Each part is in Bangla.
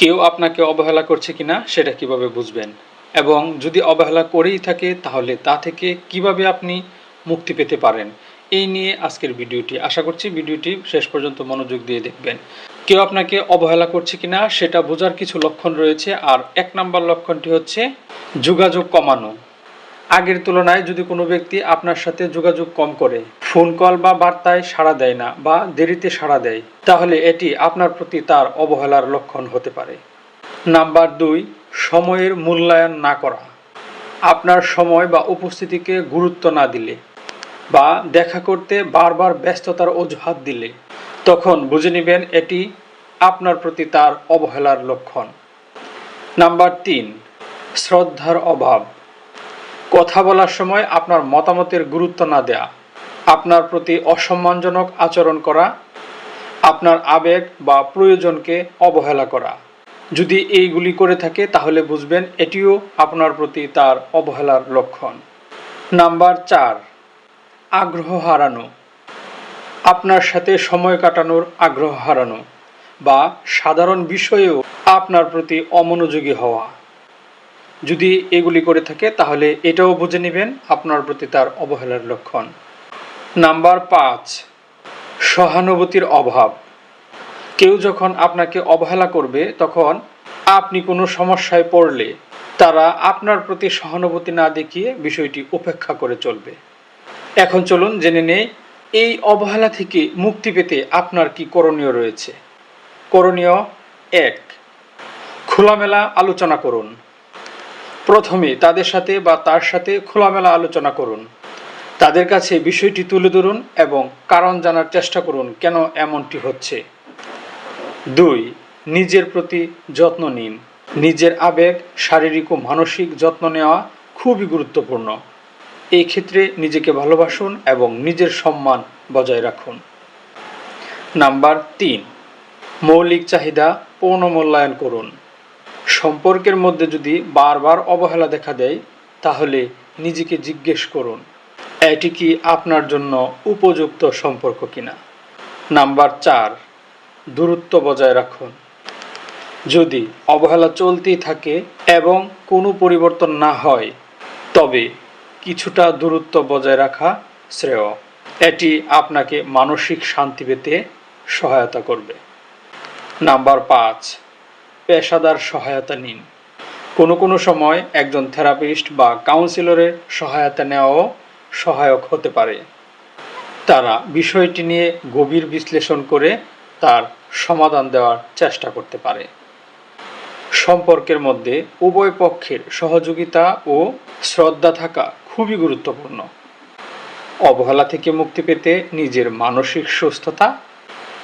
কেউ আপনাকে অবহেলা করছে কিনা সেটা কীভাবে বুঝবেন? এবং যদি অবহেলা করেই থাকে, তাহলে তা থেকে কীভাবে আপনি মুক্তি পেতে পারেন? এই নিয়ে আজকের ভিডিওটি। আশা করছি ভিডিওটি শেষ পর্যন্ত মনোযোগ দিয়ে দেখবেন। কেউ আপনাকে অবহেলা করছে কিনা সেটা বোঝার কিছু লক্ষণ রয়েছে। আর এক নাম্বার লক্ষণটি হচ্ছে যোগাযোগ কমানো। আগের তুলনায় যদি কোনো ব্যক্তি আপনার সাথে যোগাযোগ কম করে ফোন কল বা বার্তায় সাড়া দেয় না বা দেরিতে সাড়া দেয়, তাহলে এটি আপনার প্রতি তার অবহেলার লক্ষণ হতে পারে। নাম্বার দুই, সময়ের মূল্যায়ন না করা। আপনার সময় বা উপস্থিতিকে গুরুত্ব না দিলে বা দেখা করতে বারবার ব্যস্ততার অজুহাত দিলে, তখন বুঝে নেবেন এটি আপনার প্রতি তার অবহেলার লক্ষণ। নাম্বার তিন, শ্রদ্ধার অভাব। কথা বলার সময় আপনার মতামতের গুরুত্ব না দেয়া, আপনার প্রতি অসম্মানজনক আচরণ করা, আপনার আবেগ বা প্রয়োজনকে অবহেলা করা। যদি এইগুলি করে থাকে, তাহলে বুঝবেন এটিও আপনার প্রতি তার অবহেলার লক্ষণ। নাম্বার চার, আগ্রহ হারানো। আপনার সাথে সময় কাটানোর আগ্রহ হারানো বা সাধারণ বিষয়েও আপনার প্রতি অমনোযোগী হওয়া। যদি এগুলি করে থাকে, তাহলে এটাও বুঝে নেবেন আপনার প্রতি তার অবহেলার লক্ষণ। নাম্বার পাঁচ, সহানুভূতির অভাব। কেউ যখন আপনাকে অবহেলা করবে, তখন আপনি কোনো সমস্যায় পড়লে তারা আপনার প্রতি সহানুভূতি না দেখিয়ে বিষয়টি উপেক্ষা করে চলবে। এখন চলুন জেনে নেই, এই অবহেলা থেকে মুক্তি পেতে আপনার কি করণীয় রয়েছে? করণীয় এক, খোলামেলা আলোচনা করুন। প্রথমে তাদের সাথে বা তার সাথে খোলামেলা আলোচনা করুন। তাদের কাছে বিষয়টি তুলে ধরুন এবং কারণ জানার চেষ্টা করুন কেন এমনটি হচ্ছে। দুই, নিজের প্রতি যত্ন নিন। নিজের আবেগ, শারীরিক ও মানসিক যত্ন নেওয়া খুবই গুরুত্বপূর্ণ। এই ক্ষেত্রে নিজেকে ভালোবাসুন এবং নিজের সম্মান বজায় রাখুন। নাম্বার তিন, মৌলিক চাহিদা পূর্ণমূল্যায়ন করুন। সম্পর্কের মধ্যে যদি বারবার অবহেলা দেখা দেয়, তাহলে নিজেকে জিজ্ঞেস করুন, এটি কি আপনার জন্য উপযুক্ত সম্পর্ক কিনা? নাম্বার চার, দূরত্ব বজায় রাখুন। যদি অবহেলা চলতেই থাকে এবং কোনো পরিবর্তন না হয়, তবে কিছুটা দূরত্ব বজায় রাখা শ্রেয়। এটি আপনাকে মানসিক শান্তি পেতে সহায়তা করবে। নাম্বার পাঁচ পেশাদার সহায়তা নিন। কোনো কোনো সময় একজন থেরাপিস্ট বা কাউন্সিলরের সহায়তা নেওয়াও সহায়ক হতে পারে। তারা বিষয়টি নিয়ে গভীর বিশ্লেষণ করে তার সমাধান দেওয়ার চেষ্টা করতে পারে। সম্পর্কের মধ্যে উভয় পক্ষের সহযোগিতা ও শ্রদ্ধা থাকা খুবই গুরুত্বপূর্ণ। অবহেলা থেকে মুক্তি পেতে নিজের মানসিক সুস্থতা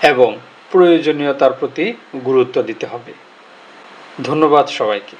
এবং প্রয়োজনীয়তার প্রতি গুরুত্ব দিতে হবে। ধন্যবাদ সবাইকে।